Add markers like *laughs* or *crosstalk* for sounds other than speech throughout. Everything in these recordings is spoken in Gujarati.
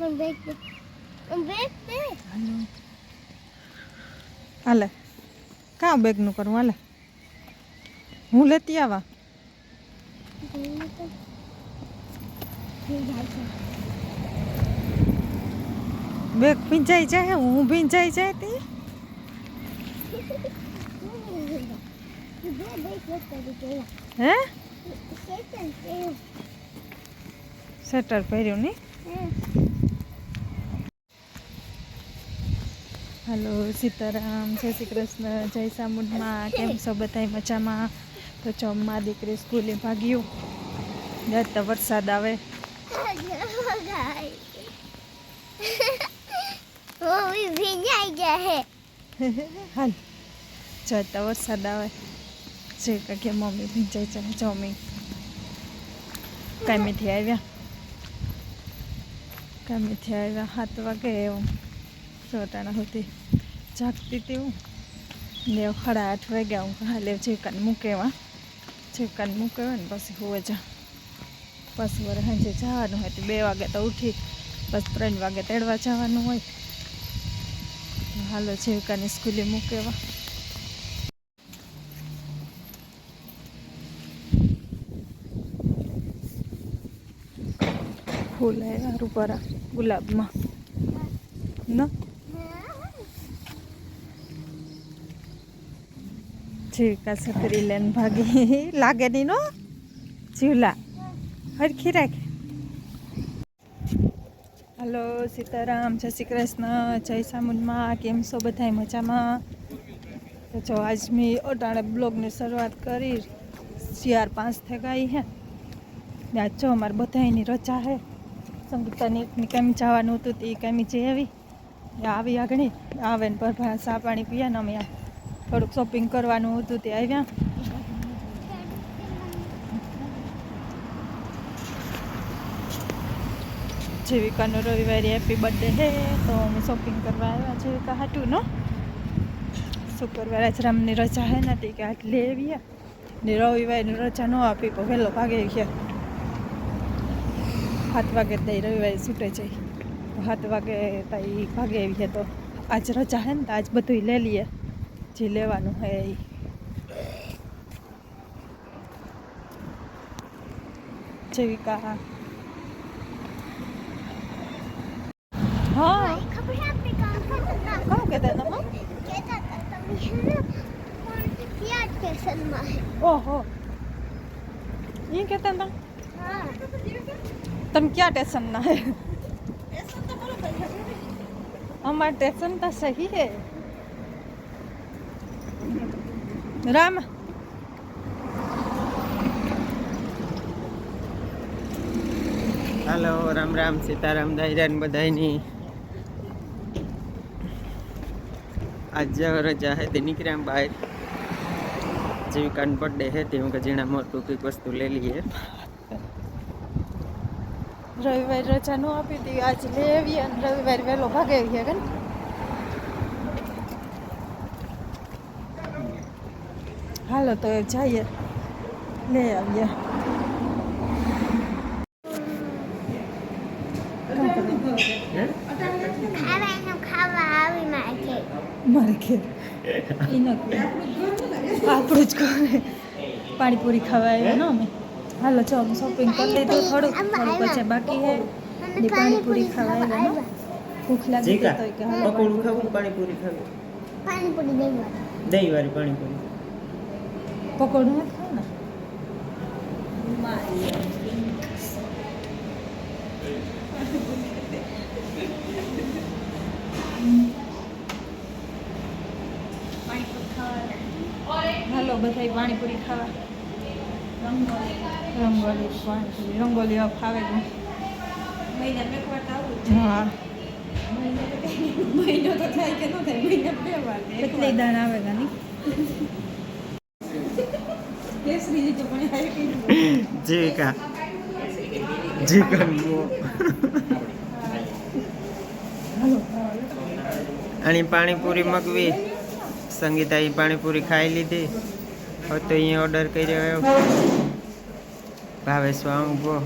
Mijn bek. Mijn bek. હાલો. હાલે. કાં બેગનું કરવું હાલે. હું લેતી આવા? બેગ ભીંજાઈ જાય હું? ભીંજાઈ જાય તી? હે? સેટર પહેર્યું નહીં હાલો, સીતારામ, જય શ્રી કૃષ્ણ, જય સામુંડમાં, કેમ છો બધા મજામાં? તો ચોમમાં દીકરી સ્કૂલે ભાગ્યું. યાદ તો વરસાદ આવે. ભીંજાઈ હે હાલ જતા વરસાદ આવે. છે કે મમ્મી ભીંજાઈ જાય ચોમી. કામેથી આવ્યા. કામેથી આવ્યા, સાત વાગે એવું સોટાણા સુધી જાગતી હું. ને સાડા આઠ વાગ્યા હું હાલે ચેકન મૂકેવા ચેકન મૂકેવા ને પછી હોવે જા પછી વરે સાંજે જવાનું હોય તો બે વાગે તો ઉઠી, બસ ત્રણ વાગે તેડવા જવાનું હોય. તો હાલો ચેકાની સ્કૂલે મૂકેવા ફૂલ આવ્યા રૂપારા ગુલાબમાં. ન? જીવકા છત્રી લઈને ભાગી. લાગે નહીં નો? જીવલા. હરખી રાખ. હલો, સીતારામ, જય શ્રી કૃષ્ણ, જય સામુનમાં કેમ છો બધાય મજામાં? તો જો આજ મેં અટાણે બ્લોગની શરૂઆત કરી. ચાર પાંચ થઈ ગઈ હે. ને આજ જો અમારે બધાની રજા હે. સંગીતાની કેમ જવાનું હતું તે કેમ જે આવી? આવી આગળ આવે ને પર ચા પાણી પીયા ને અમે થોડુંક શોપિંગ કરવાનું હતું તે આવ્યા. જીવિકાનો રવિવારે હેપી બર્થડે હે, તો અમે શોપિંગ કરવા આવ્યા. જીવિકા હાટું, નો? શુક્રવારે આજ રામની રજા હે નથી કે આજ લઈ આવીએ. ને રવિવારની રજા ન આપી તો વહેલો ભાગે ગયા સાત વાગે તઈ રવિવારે છૂટે જાય. સાત વાગે તઈ ભાગે આવીએ તો. આજ રજા હે ને, તો આજ બધું લઈ લઈએ. જે લેવાનું હોય એ. હા. તમે હતા? તમે છે ને ઓહો. હે. અમારા સ્ટેશન તો સહી હે. રામ. હાલો રામ રામ સીતારામ દાયરાન બધાયની. આજે રજા હે તે નીકળ્યા બહાર. જીવિકાનો બર્થડે હે તે હું ઝીણા મોટું કંઈક વસ્તુ લઈ લઈએ. રવિવારે રજા ન આપી હતી આજ આવીએ અને રવિવારે વહેલો ભાગે આવીએ કે ને? હાલો તો જઈએ. લઈ આવીએ. ખાવાનું ખાવા આવી મારે ઘેર આપણું જ કરે પાણીપુરી ખાવા આવ્યા ને અમે. હાલો જો અમે શોપિંગ કરી લીધું થોડુંક. થોડુંક પછી બાકી હે. ને પાણીપુરી ખાવા આવ્યા ને. ભૂખ લાગી તો કે હાલો પકોડું ખાવું પાણીપુરી ખાવું? પાણીપુરી દહીં વાળી પાણીપુરી. પકોડું નથી ખાવ ને. હાલો બધા પાણીપુરી ખાવા. રંગોલી પાણીપુરી રંગોલી ખાવે તો હા. મહિનો તો થાય કે ન થાય મહિના બે વાર કેટલી દાણ આવે ગાની જીકા જીકા અને પાણીપુરી મગવી. સંગીતા એ પાણીપુરી ખાઈ લીધી. હવે તો અહીંયા ઓર્ડર કર્યો ભાવેશ વામ ઊભો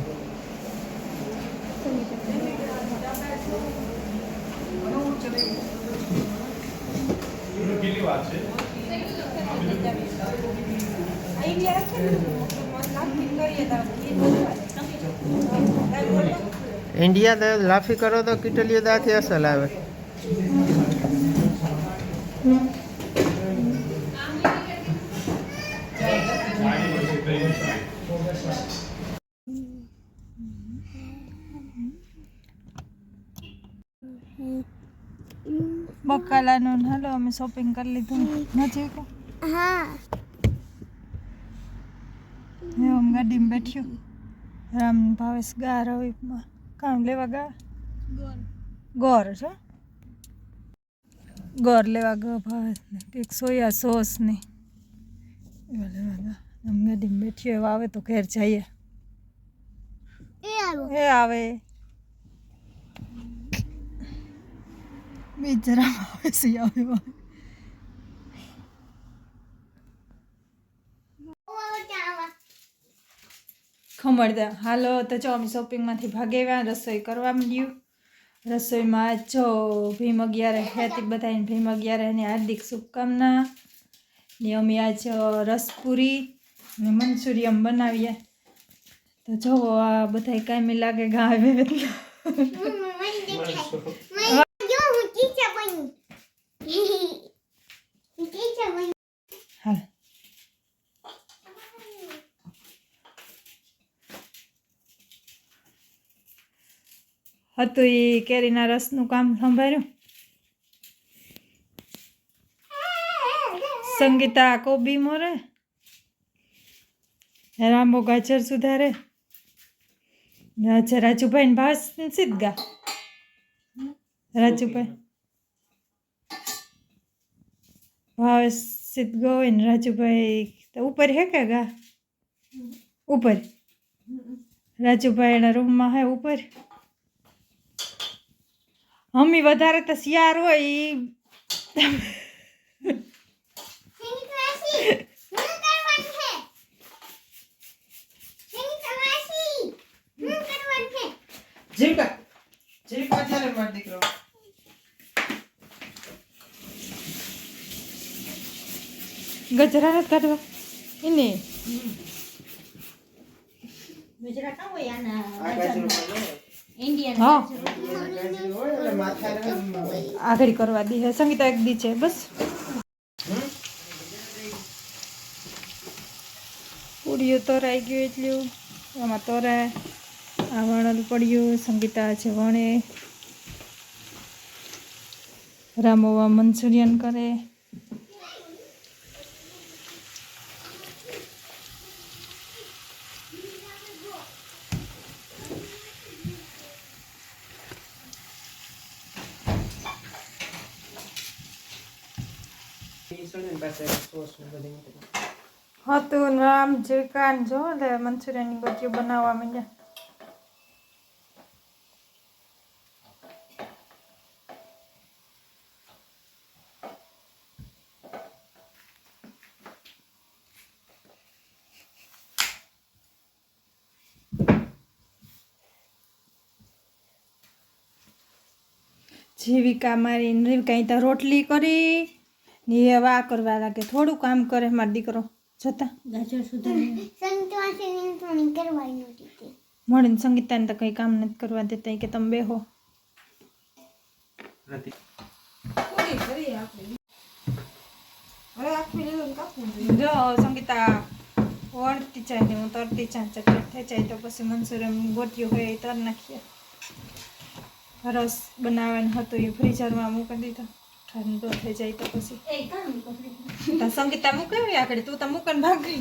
વાત છે? ઇન્ડિયા તો લાફી કરો તો કિટલીઓ દાથી અસલ આવે. બકાલાનું હલો અમે શોપિંગ કરી લીધું. નથી હા હવે આમ ગાડીમાં બેઠ્યું રામ ભાવેશ ગા રવિમાં કામ લેવા ગા? ગોર. છે? ગોર લેવા ગયો ભાવેશને કંઈક સોયા સોસ ને. એવા લેવા ગા. આમ ગાડીમાં બેઠ્યો એવા આવે તો ઘેર જઈએ. એ આવે. બીજરા ભાવેશ આવે. ખમણદા હાલો, તો જો અમે શોપિંગમાંથી ભાગેવ્યા રસોઈ કરવા માંડ્યું. રસોઈમાં જો ભીમ અગિયારે ખ્યાતિ બધાને ભીમ અગિયારની હાર્દિક શુભકામના. ને અમે આજ રસપુરી ને મંચુરિયમ બનાવીએ. તો જો આ બધા કાંઈ લાગે ગાવે એટલે જો હું ટીચર બની હું ટીચર બની હાલ હતું એ કેરીના રસનું કામ સંભાળ્યું. સંગીતા કોબી મોરે. રામો ગાજર સુધારે. અચ્છા રાજુભાઈ ને ભાસ સીધગા રાજુભાઈ. ભાવેશ સીધ ગયો ને રાજુભાઈ ઉપર હે કે ગા? ઉપર. રાજુભાઈ એના રૂમમાં હે ઉપર. મમ્મી વધારે તો શિયાર હોય છે જીવકા જીવકા ચાલે માર દીકરો. ગજરા કાઢવા. એને. ગજરા ના હોય આના આગળ કરવા દી સંગીતા એક દી છે બસ. પૂડીઓ તોરાઈ ગયું એટલું એમાં તોરાય. આ વણલ પડ્યું સંગીતા છે વણે. રામોવા મંચુરિયન કરે પાસે સોસ ને બધી હતું રામ જીકાન જો એટલે મંચુરિયનની બધી બનાવવા માંડ્યા. જીવિકા મારી કઈ તો રોટલી કરી? ને એ હવે આ કરવા લાગે. થોડું કામ કરે માર દીકરો. જતા. મળીને સંગીતાને તો કંઈ કામ નથી કરવા દેતા કે તમે બેહો જો સંગીતા ઓળતી જાય ને હું તરતી ચા ચટચટ થઈ જાય તો પછી મંચુરિયન ગોટ્યું હોય એ તર નાખીએ. રસ બનાવવાનું હતું એ ફ્રીઝરમાં મૂકી દીધો. ઠંડો થઈ જાય તો પછી. સંગીતા મૂકાવી આગળ? તું તો મૂકન ભાગી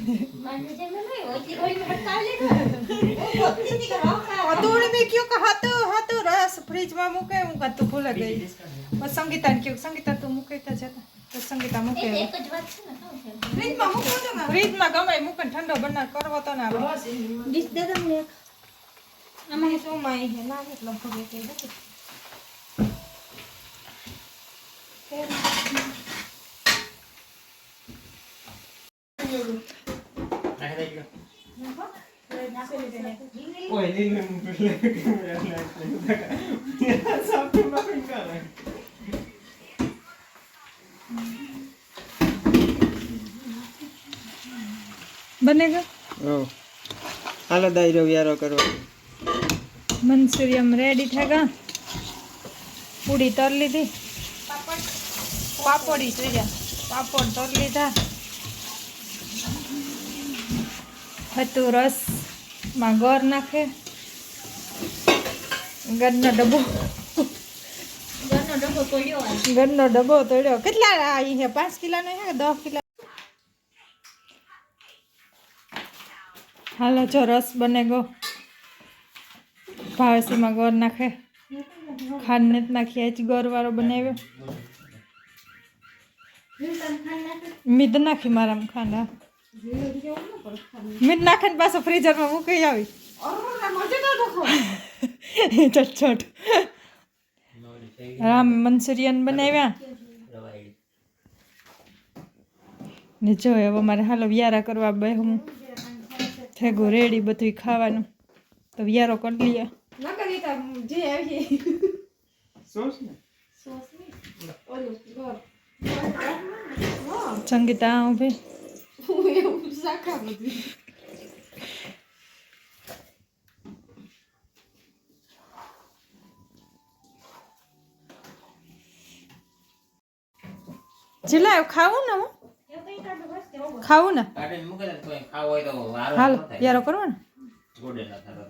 તોડી મેં કયો કે હાથો હાથો રસ ફ્રીજમાં મૂકે હું કાં તું ભૂલા ગઈ. પણ સંગીતાને કહ્યું સંગીતા તું મૂકી તો જતા. તો સંગીતા મૂકે તો એક જ વાત છે ને શું છે? ફ્રીજમાં મૂકો તો ને. ફ્રીજમાં ગમે મૂકે ઠંડો બનાવ કરવો તો ના આમાં શું માઈ હે? ના એટલો ભગે કે બનેગા ઓ હાલો દાયરો વ્યારો કરવા મનસુરિયમ રેડી થેગા પૂરી તર લીધી. પાપડી જોઈ પાપડ તો લીધા. હતું રસ. માં ગોર નાખે. ગરનો ડબ્બો. ઘરનો ડબ્બો તોડ્યો કેટલા આવી છે પાંચ કિલાનો છે કે દસ કિલો? હાલો જો રસ બને ગો. ભાવસીમાં ગોર નાખે. ખાંડ નથી નાખી આજ ગોરવાળો બનાવ્યો. મીદ નાખી મારામાં ખાંડા હા મીદ નાખે ને પાછો ફ્રીઝરમાં મૂકી આવી. *laughs* ચટચટ. રામ મંચુરિયન બનાવ્યા. ને જો હવે મારે હાલો વ્યારા કરવા બે હું થેગું રેડી બધું ખાવાનું. તો વ્યારો કરી લઈએ. જે આવી. સોસ ને? ઓલું ગોર સંગીતા ઊભી હું એવું શાખા બધી જીલા એવું ખાવું ને હું ખાવું ને કાઢીને મૂકે ને તોય ખાવું હોય તો વારો હાલો ન થાય. વ્યારો કરવો ને ગોડે ના થાય.